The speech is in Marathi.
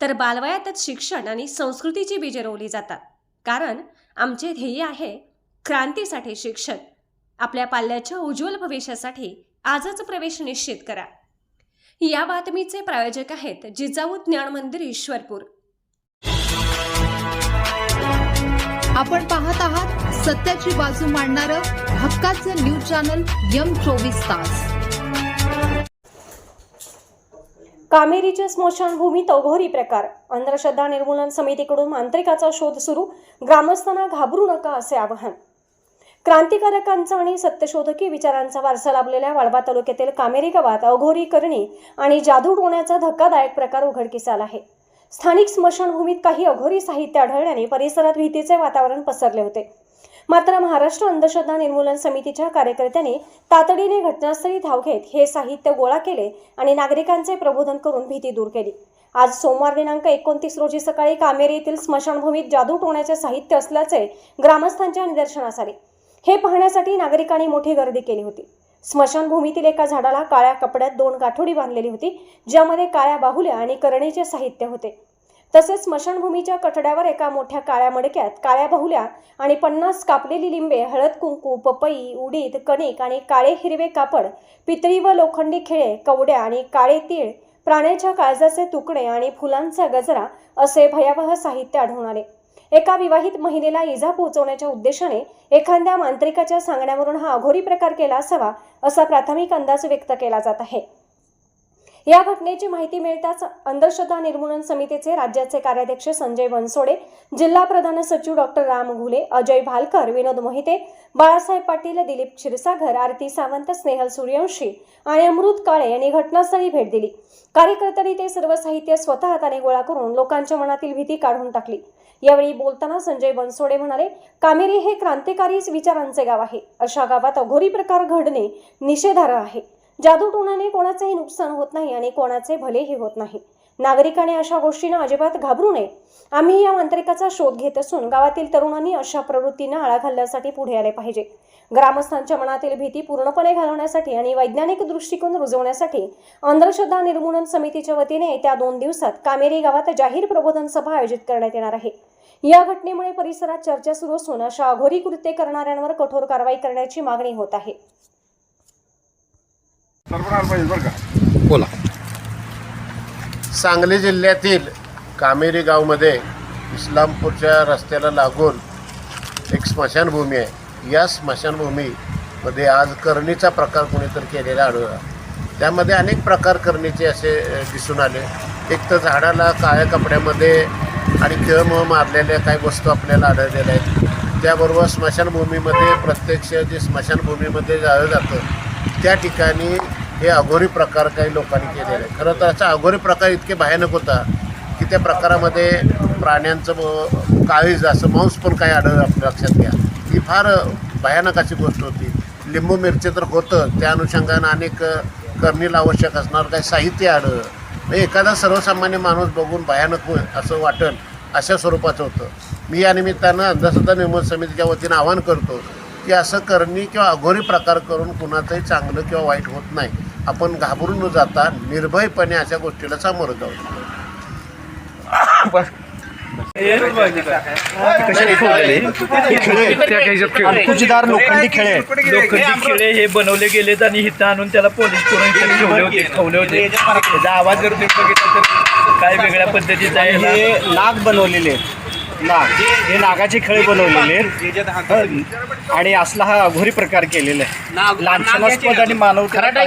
तर बालवयातच शिक्षण आणि संस्कृतीची बीजे रोवली जातात. कारण आमचे ध्येय आहे क्रांतीसाठी शिक्षण. आपल्या पाल्याच्या उज्ज्वल भविष्यासाठी आजच प्रवेश निश्चित करा. या बातमीचे प्रायोजक आहेत जिजाऊ ज्ञान मंदिर ईश्वरपूर. आपण पाहत आहात सत्याची बाजू मांडणारं हक्काचं न्यूज चॅनल यम चोवीस तास. कामेरीच्या स्मशानभूमीत अघोरी प्रकार. अंधश्रद्धा निर्मूलन समितीकडून मांत्रिकाचा शोध सुरू. ग्रामस्थांना घाबरू नका असे आवाहन. क्रांतिकारकांचा आणि सत्यशोधकी विचारांचा वारसा लाभलेल्या वाळवा तालुक्यातील कामेरी गावात अघोरी करणी आणि जादू टोण्याचा धक्कादायक प्रकार उघडकीस आला आहे. स्थानिक स्मशानभूमीत काही अघोरी साहित्य आढळल्याने परिसरात भीतीचे वातावरण पसरले होते. मात्र महाराष्ट्र अंधश्रद्धा निर्मूलन समितीच्या कार्यकर्त्यांनी तातडीने घटनास्थळी धाव घेत हे साहित्य गोळा केले आणि नागरिकांचे प्रबोधन करून भीती दूर केली. आज सोमवार दिनांक एकोणतीस रोजी सकाळी कामेरी येथील स्मशानभूमीत जादू टोण्याचे साहित्य असल्याचे ग्रामस्थांच्या निदर्शनास आले. हे पाहण्यासाठी नागरिकांनी मोठी गर्दी केली होती. स्मशानभूमीतील एका झाडाला काळ्या कपड्यात दोन गाठोडी बांधलेली होती ज्यामध्ये काळ्या बाहुल्या आणि करणीचे साहित्य होते. तसेच स्मशानभूमीच्या कठड्यावर एका मोठ्या काळ्या मडक्यात काळ्या बहुल्या आणि पन्नास कापलेली लिंबे हळद कुंकू पपई उडीद कणिक आणि काळे हिरवे कापड पितळी व लोखंडी खिळे कवड्या आणि काळे तीळ प्राण्याच्या काळजाचे तुकडे आणि फुलांचा गजरा असे भयावह साहित्य आढळून आले. एका विवाहित महिलेला इजा पोहोचवण्याच्या उद्देशाने एखाद्या मांत्रिकाच्या सांगण्यावरून हा अघोरी प्रकार केला असावा असा प्राथमिक अंदाज व्यक्त केला जात आहे. या घटनेची माहिती मिळताच अंधश्रद्धा निर्मूलन समितीचे राज्याचे कार्याध्यक्ष संजय बनसोडे जिल्हा प्रधान सचिव डॉक्टर राम घुले अजय भालकर विनोद मोहिते बाळासाहेब पाटील दिलीप क्षीरसागर आरती सावंत स्नेहल सूर्यवंशी आणि अमृत काळे यांनी घटनास्थळी भेट दिली. कार्यकर्त्यांनी ते सर्व साहित्य स्वतः हाताने गोळा करून लोकांच्या मनातील भीती काढून टाकली. यावेळी बोलताना संजय बनसोडे म्हणाले कामेरी हे क्रांतिकारी विचारांचे गाव आहे. अशा गावात अघोरी प्रकार घडणे निषेधार्ह आहे. जादूटोनाने कोणाचंही कोणाचेही नुकसान होत नाही आणि कोणाचे भलेही होत नाही. नागरिकाने अशा गोष्टींना अजिबात घाबरू नये. आम्ही या मांत्रिकाचा शोध घेत असून गावातील तरुणांनी अशा प्रवृत्तींना आळा घालण्यासाठी पुढे आले पाहिजे. ग्रामस्थांच्या मनातील भीती पूर्णपणे घालवण्यासाठी आणि वैज्ञानिक दृष्टिकोन रुजवण्यासाठी अंधश्रद्धा निर्मूलन समितीच्या वतीने येत्या दोन दिवसात कामेरी गावात जाहीर प्रबोधन सभा आयोजित करण्यात येणार आहे. या घटनेमुळे परिसरात चर्चा सुरू असून अशा अघोरी कृत्ये करणाऱ्यांवर कठोर कारवाई करण्याची मागणी होत आहे सरपण आलं पाहिजे बरं का बोला. सांगली जिल्ह्यातील कामेरी गावमध्ये इस्लामपूरच्या रस्त्याला लागून एक स्मशानभूमी आहे. या स्मशानभूमीमध्ये आज करणीचा प्रकार कोणीतरी केलेला आढळला त्यामध्ये अनेक प्रकार करणीचे असे दिसून आले. एक तर झाडाला काळ्या कपड्यामध्ये आणि किळमळ मारलेल्या काही वस्तू आपल्याला आढळलेल्या आहेत. त्याबरोबर स्मशानभूमीमध्ये प्रत्यक्ष जे स्मशानभूमीमध्ये जाळलं जातं त्या ठिकाणी हे अघोरी प्रकार काही लोकांनी केलेले आहे खरं तर असा अघोरी प्रकार इतके भयानक होता की त्या प्रकारामध्ये प्राण्यांचं ब- काळीज असं मांस पण काही आढळलं आपल्या लक्षात घ्या. ही फार भयानक अशी गोष्ट होती. लिंबू मिरची तर होतं. त्या अनुषंगानं अनेक करणीला आवश्यक असणारं काही साहित्य आढळलं म्हणजे एखादा सर्वसामान्य माणूस बघून भयानक होईल असं वाटेल अशा स्वरूपाचं होतं. मी या निमित्तानं अंधश्रद्धा निर्मूलन समितीच्या वतीनं आवाहन करतो की असं करणी किंवा अघोरी प्रकार करून कुणाचंही चांगलं किंवा वाईट होत नाही. आपण घाबरून न जाता निर्भयपणे अशा गोष्टीला सामोरं जाऊ. तुझीदार लोखंडी खेळ आहेत. लोखंडी खिळे. हे बनवले गेलेत आणि इथं आणून त्याला पोलीस करून ठेवले होते ठेवले होते. त्याचा आवाज जर तुम्ही बघितला तर काय वेगळ्या पद्धतीचा आहे हे? नाग बनवलेले आहेत. नाग. हे नागाचे खेळ बनवलेले आहेत. आणि असला हा अघोरी प्रकार केलेला आहे. लांछनास्पद आणि मानव खराटा.